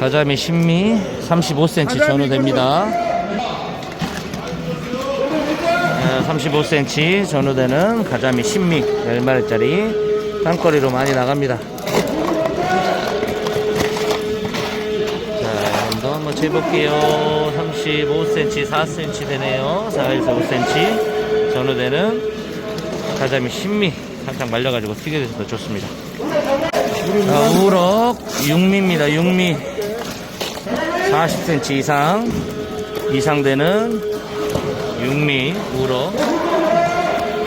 가자미 신미 35cm 전후됩니다. 네, 35cm 전후되는 가자미 신미 10마리짜리 땅거리로 많이 나갑니다. 자, 한번 한번 재볼게요. 35cm, 4cm 되네요. 4에서 5cm 전후되는 가자미 신미 살짝 말려가지고 더 좋습니다. 자, 우럭 육미입니다. 육미 40cm 이상 이상 되는 육미 우럭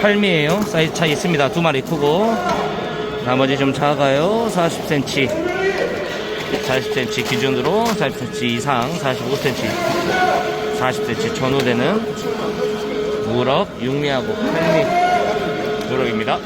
팔미에요. 사이즈 차이 있습니다. 두 마리 크고 나머지 좀 작아요. 40cm 40cm 기준으로 40cm 이상 45cm 40cm 전후되는 우럭 육미하고 팔미 우럭입니다.